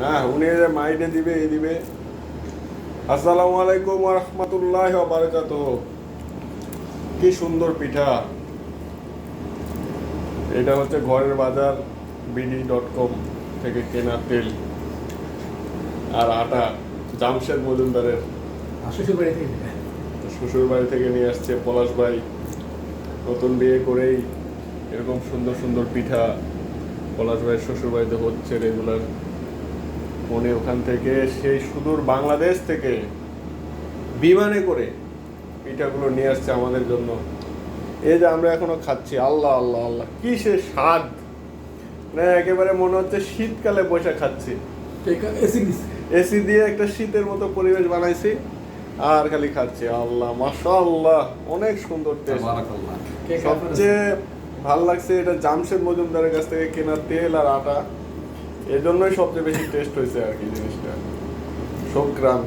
না উনি যে মাইটে দিবে এই দিবে। আসসালামু আলাইকুম রহমতুল্লাহ বারাকাত কি সুন্দর পিঠা। এটা হচ্ছে ঘরের বাজার বিডি ডট কম থেকে কেনা তেল আর আটা জামশেদ মজুমদারের। শ্বশুর বাড়ি থেকে। শ্বশুর বাড়ি থেকে নিয়ে আসছে পলাশ ভাই। নতুন বিয়ে করেই এরকম সুন্দর সুন্দর পিঠা পলাশ ভাইয়ের শ্বশুর বাড়িতে হচ্ছে রেগুলার উনি ওখান থেকে সেই সুদূর বাংলাদেশ থেকে বিমানে করে পিঠাগুলো নিয়ে আসছে আমাদের জন্য। এই যে আমরা এখনও খাচ্ছি আল্লাহ আল্লাহ আল্লাহ কি সে স্বাদ? না একেবারে মনে হচ্ছে শীতকালে বসে খাচ্ছি। এসি দিয়ে একটা শীতের মতো পরিবেশ বানাইছি আর খালি খাচ্ছি। আল্লাহ মাশাআল্লাহ অনেক সুন্দর টেস্ট সবচেয়ে ভালো লাগছে এটা জামশেদ মজুমদারের কাছ থেকে কেনা তেল আর আটা। এজন্যই সবচেয়ে বেশি টেস্ট হয়েছে আর কি জিনিসটা। শোকরাম